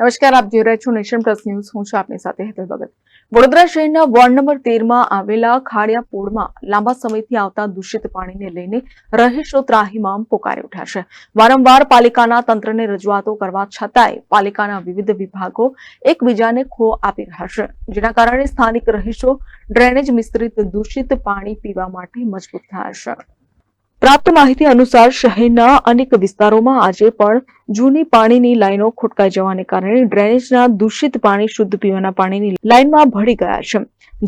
નમસ્કાર, આપ જોઈ રહ્યા છો નેશન પ્લસ ન્યૂઝ. હું છું આપની સાથે હેતલ ભગત. વડોદરા શહેરના વોર્ડ નંબર તેરમાં આવેલા ખાડિયા પોળમાં લાંબા સમયથી આવતા દૂષિત પાણીને લઈને રહીશો ત્રાહિમામ પોકારી ઉઠ્યા છે. વારંવાર પાલિકાના તંત્રને રજૂઆતો કરવા છતાંય પાલિકાના વિવિધ વિભાગો એકબીજાને ખો આપી રહ્યા છે, જેના કારણે સ્થાનિક રહીશો ડ્રેનેજ મિશ્રિત દૂષિત પાણી પીવા માટે મજબૂત થયા છે. પ્રાપ્ત માહિતી અનુસાર શહેરના અનેક વિસ્તારોમાં આજે પણ જૂની પાણીની લાઈનો ખોટકાઈ જવાને કારણે ડ્રેનેજના દૂષિત પાણી, શુદ્ધ પીવાના પાણીની લાઈનમાં ભળી ગયા છે.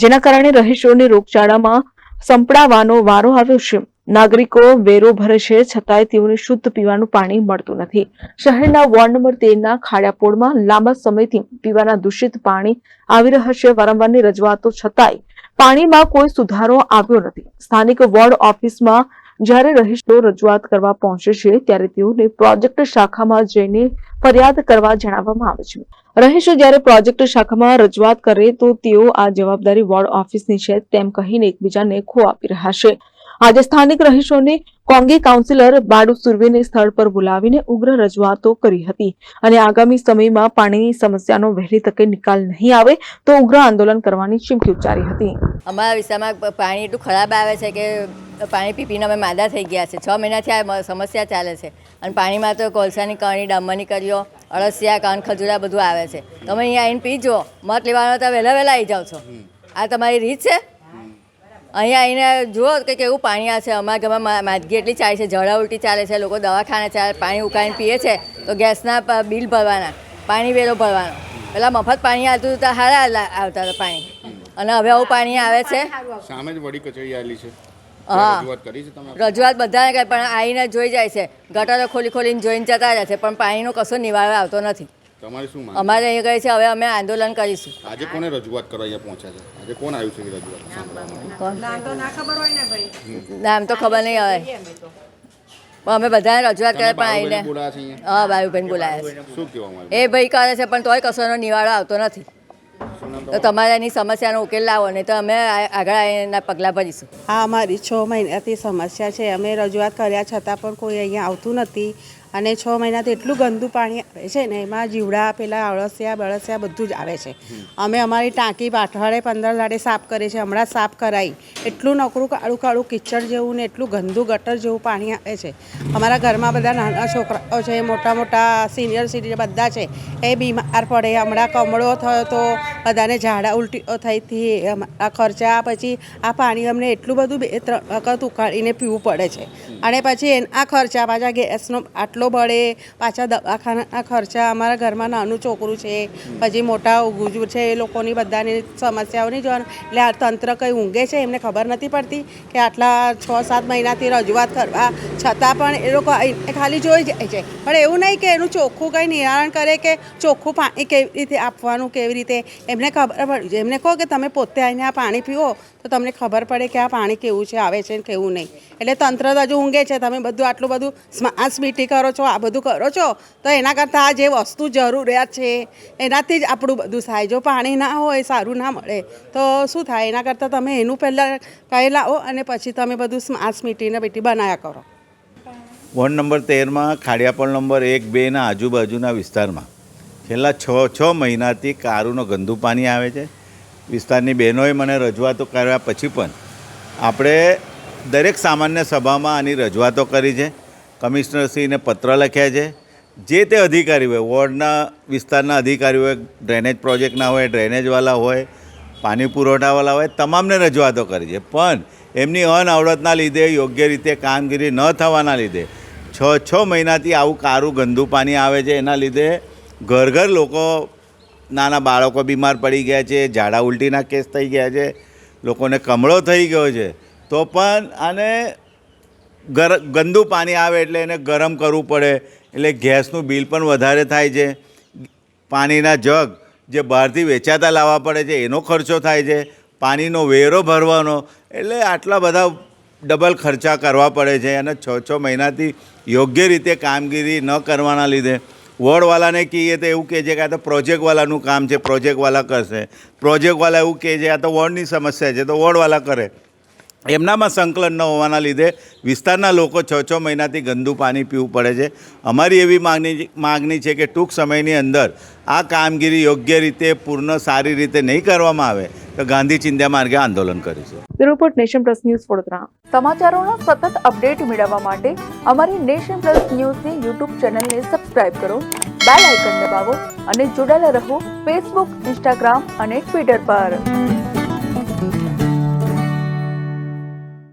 જેના કારણે રહીશોને રોગચાળામાં સંપડાવાનો વારો આવ્યો છે. નાગરિકો વેરો ભરે છે, છતાંય તેઓને શુદ્ધ પીવાનું પાણી મળતું નથી. શહેરના વોર્ડ નંબર તેરના ખાડિયાપોળમાં લાંબા સમયથી પીવાના દૂષિત પાણી આવી રહ્યા છે. વારંવારની રજૂઆતો છતાંય પાણીમાં કોઈ સુધારો આવ્યો નથી. સ્થાનિક વોર્ડ ઓફિસમાં જ્યારે રહીશો રજૂઆત કરવા પહોંચે છે, ત્યારે તેઓને પ્રોજેક્ટ શાખામાં જઈને ફરિયાદ કરવા જણાવવામાં આવે છે. રહીશો જ્યારે પ્રોજેક્ટ શાખામાં રજૂઆત કરે તો તેઓ આ જવાબદારી વોર્ડ ઓફિસની છે તેમ કહીને એકબીજાને ખો આપી રહ્યા છે. આજે સ્થાનિક રહીશોને કોંગી કાઉન્સિલર બાડુ સુર્વેને સ્થળ પર બોલાવીને ઉગ્ર રજૂઆતો કરી હતી. અને આગામી સમયમાં પાણીની સમસ્યાનો વહેલી તકે નિકાલ નહીં આવે તો ઉગ્ર આંદોલન કરવાની ચીમકી ઉચ્ચારી હતી. અમારા વિસ્તારમાં પાણી એટલું ખરાબ આવે છે કે પાણી પી પીને અમે માદા થઈ ગયા છે. છ મહિનાથી આ સમસ્યા ચાલે છે. અને પાણીમાં તો કોલસાની કણી ડામરની કરીઓ અળસિયા કાન ખજૂરા બધું આવે છે. તમે અહીંયા આવીને પીજો. મત લેવાનો તો વહેલા વહેલા આવી જાઓ છો. આ તમારી રીત છે? અહીંયા આવીને જુઓ કે કેવું પાણી આવશે છે. અમારા ઘરમાં માદગી એટલી ચાલે છે. ઝડા ઉલટી ચાલે છે. લોકો દવાખાને ચાલે પાણી ઉકાળીને પીએ છે. તો ગેસના બિલ ભરવાના. પાણી વેરો ભરવાનો. પહેલાં મફત પાણી આવતું હતું તો સારા આવતા હતા પાણી. અને હવે આવું પાણી આવે છે. સામે જ વડી કચેરી આવેલી છે. હા. રજૂઆત બધાને કરે પણ આવીને જોઈ જાય છે. ગટરો ખોલી ખોલીને જોઈને જતા રહે છે. પણ પાણીનો કશો નિવારો આવતો નથી. તમારે શું માંગ અમારે અહીંયા કહે છે હવે અમે આંદોલન કરીશું. આજે કોને રજૂઆત કરવા અહીંયા પહોંચ્યા છે? આજે કોણ આવ્યું છે એ રજૂઆત? સાંભળવા માટે? નામ તો ખબર નહીં હવે. પણ અમે બધાને રજૂઆત કરે તમે પણ આવીને બોલાવ્યા છે અહીંયા? હા ભાઈબેન બોલાયા છે. શું આવ્યું એ ભાઈ કરે છે પણ તોય કશોનો નિવાડો આવતો નથી. શું નામ તો તમારે? એની સમસ્યાનો ઉકેલ લાવો નહીં તો અમે આ- આગળ એના પગલાં ભરીશું. હા અમારી છ મહિનાથી સમસ્યા છે. અમે રજૂઆત કર્યા છતાં પણ કોઈ અહીંયા આવતું નથી. અને છ મહિનાથી એટલું ગંદુ પાણી આવે છે ને એમાં જીવડા પેલા અળસિયા બળસિયા બધું જ આવે છે. અમે અમારી ટાંકી પાઠળે પંદર દાડે સાફ કરીએ છીએ હમણાં સાફ કરાવી એટલું નકરું કાળું કાળું કિચડ જેવું ને એટલું ગંદુ ગટર જેવું પાણી આવે છે. અમારા ઘરમાં બધા નાના છોકરાઓ છે મોટા મોટા સિનિયર સિટીઝન બધા છે એ બીમાર પડે. હમણાં કમળો થયો તો બધાને ઝાડા ઉલટીઓ થઈ હતી આ ખર્ચા પછી આ પાણી અમને એટલું બધું બે ત્રણ વખત ઉકાળીને પીવું પડે છે. અને પછી એના આ ખર્ચા પાછા ગેસનો આટલો બળે પાછા દવાખાના ખર્ચા અમારા ઘરમાં નાનું છોકરું છે, પછી મોટા ગુજુ છે, એ લોકોની બધાની સમસ્યાઓ નહીં જોવાનું એટલે આ તંત્ર કંઈ ઊંઘે છે એમને ખબર નથી પડતી કે આટલા છ સાત મહિનાથી રજૂઆત કરવા, છતાં પણ એ લોકો ખાલી જોઈ જાય છે. પણ એવું નહીં કે એનું ચોખ્ખું કંઈ નિવારણ કરે કે ચોખ્ખું પાણી કેવી રીતે આપવાનું, કેવી રીતે? એમને ખબર પડી એમને કહો કે તમે પોતે આવીને આ પાણી પીવો, તો તમને ખબર પડે કે આ પાણી કેવું છે, આવે છે કેવું નહીં. એટલે તંત્ર તો હજુ ઊંઘે છે, તમે બધું આટલું બધું સ્માર્ટ મીટી કરો છો, આ બધું કરો છો, તો એના કરતાં આ જે વસ્તુ જરૂરિયાત છે, એનાથી જ આપણું બધું થાય. જો પાણી ના હોય, સારું ના મળે, તો શું થાય? એના કરતાં તમે એનું પહેલાં કહી લાવો અને પછી તમે બધું સ્માર્ટ મીટીને બેટી બનાવ્યા કરો. વોર્ડ નંબર તેરમાં, ખાડિયાપળ નંબર એક બેના આજુબાજુના વિસ્તારમાં. છેલ્લા છ છ મહિનાથી કારુનો ગંદુ પાણી આવે છે. વિસ્તારની બહેનોએ મને રજૂઆતો કર્યા પછી પણ આપણે દરેક સામાન્ય સભામાં આની રજૂઆતો કરી છે. કમિશનરશ્રીને પત્ર લખ્યા છે. જે તે અધિકારી હોય, વોર્ડના વિસ્તારના અધિકારી હોય, ડ્રેનેજ પ્રોજેક્ટના હોય ડ્રેનેજવાળા હોય, પાણી પુરવઠાવાળા હોય, તમામને રજૂઆતો કરી છે. પણ એમની અનઆવડતના લીધે, યોગ્ય રીતે કામગીરી ન થવાના લીધે છ છ મહિનાથી આવું કારું ગંદુ પાણી આવે છે. એના લીધે ઘર ઘર લોકો, નાના બાળકો બીમાર પડી ગયા છે, ઝાડા ઉલટીના કેસ થઈ ગયા છે, લોકોને કમળો થઈ ગયો છે. તો પણ આને ગર, ગંદુ પાણી આવે એટલે એને ગરમ કરવું પડે. એટલે ગેસનું બિલ પણ વધારે થાય છે. પાણીના જગ જે બહારથી વેચાતા લાવવા પડે છે, એનો ખર્ચો થાય છે. પાણીનો વેરો ભરવાનો. એટલે આટલા બધા ડબલ ખર્ચા કરવા પડે છે અને છ છ મહિનાથી યોગ્ય રીતે કામગીરી ન કરવાના લીધે. વોર્ડવાલાને કહીએ તો એવું કહે છે કે આ તો પ્રોજેક્ટવાલાનું કામ છે, પ્રોજેક્ટવાલા કરશે. પ્રોજેક્ટવાલા એવું કહે છે, આ તો વોર્ડની સમસ્યા છે, તો વોર્ડવાલા કરે. એમનામાં સંકલન ન હોવાના લીધે વિસ્તારના લોકો છ છ મહિનાથી ગંદુ પાણી પીવું પડે છે. અમારી એવી માગણી માગણી છે કે ટૂંક સમયની અંદર આ કામગીરી યોગ્ય રીતે, પૂર્ણ સારી રીતે નહીં કરવામાં આવે તો ગાંધી ચિંધ્યા માર્ગે આંદોલન કરીશું. Report nation plus news Vadodara. સમાચારોના સતત અપડેટ મેળવવા માટે અમારી નેશન પ્લસ ન્યૂઝની યુટ્યુબ ચેનલને સબસ્ક્રાઇબ કરો, બેલ આઇકન દબાવો અને જોડાયેલા રહો ફેસબુક, ઇન્સ્ટાગ્રામ અને ટ્વિટર પર.